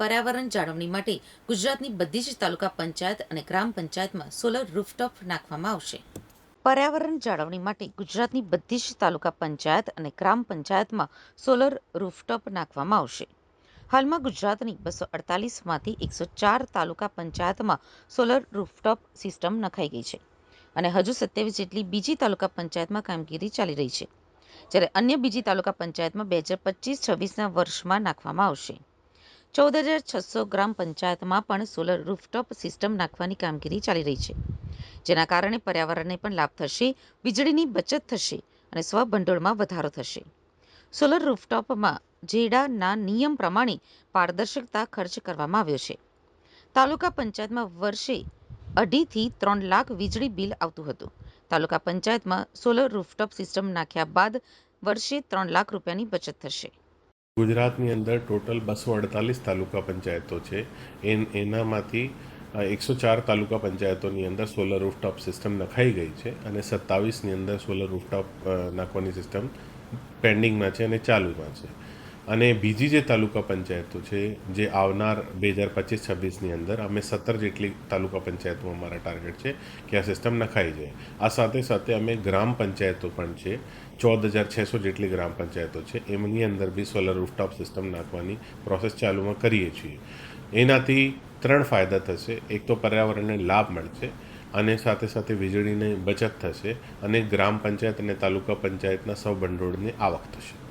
પર્યાવરણ જાળવણી માટે ગુજરાતની બધી જ તાલુકા પંચાયત અને ગ્રામ પંચાયતમાં સોલર રૂફટોપ નાખવામાં આવશે. પર્યાવરણ જાળવણી માટે ગુજરાતની બધી જ તાલુકા પંચાયત અને ગ્રામ પંચાયતમાં સોલર રૂફટોપ નાખવામાં આવશે. હાલમાં ગુજરાતની બસો અડતાલીસમાંથી એકસો ચાર તાલુકા પંચાયતમાં સોલર રૂફટોપ સિસ્ટમ નખાઈ ગઈ છે અને હજુ સત્યાવીસ જેટલી બીજી તાલુકા પંચાયતમાં કામગીરી ચાલી રહી છે. જ્યારે અન્ય બીજી તાલુકા પંચાયતમાં બે હજાર પચીસ છવ્વીસના વર્ષમાં નાખવામાં આવશે. ચૌદ હજાર છસો ગ્રામ પંચાયતમાં પણ સોલર રૂફટોપ સિસ્ટમ નાખવાની કામગીરી ચાલી રહી છે. જેના કારણે પર્યાવરણને પણ લાભ થશે, વીજળીની બચત થશે અને સ્વભંડોળમાં વધારો થશે. સોલર રૂફટોપમાં જેડાના નિયમ પ્રમાણે પારદર્શકતા ખર્ચ કરવામાં આવ્યો છે. તાલુકા પંચાયતમાં વર્ષે અઢીથી ત્રણ લાખ વીજળી બિલ આવતું હતું. તાલુકા પંચાયતમાં સોલર રૂફટોપ સિસ્ટમ નાખ્યા બાદ વર્ષે ત્રણ લાખ રૂપિયાની બચત થશે. ગુજરાતની અંદર ટોટલ બસો અડતાલીસ તાલુકા પંચાયતો છે. એન, એનામાંથી એકસો ચાર તાલુકા પંચાયતોની અંદર સોલર રૂફટોપ સિસ્ટમ નખાઈ ગઈ છે અને સત્તાવીસની અંદર સોલર રૂફટોપ નાખવાની સિસ્ટમ પેન્ડિંગમાં છે અને ચાલુમાં છે. અને બીજી જે તાલુકા પંચાયતો છે, જે આવનાર બે હજાર પચીસ છવ્વીસની અંદર અમે સત્તર જેટલી તાલુકા પંચાયતોમાં અમારા ટાર્ગેટ છે કે આ સિસ્ટમ નખાઈ જાય. આ સાથે સાથે અમે ગ્રામ પંચાયતો પણ છે, ચૌદ હજાર છસો જેટલી ગ્રામ પંચાયતો છે, એમની અંદર બી સોલર રૂફટોપ સિસ્ટમ નાખવાની પ્રોસેસ ચાલુમાં કરીએ છીએ. એનાથી ત્રણ ફાયદા થશે. એક તો પર્યાવરણને લાભ મળશે અને સાથે સાથે વીજળીની બચત થશે અને ગ્રામ પંચાયત અને તાલુકા પંચાયતના સૌ ભંડોળની આવક થશે.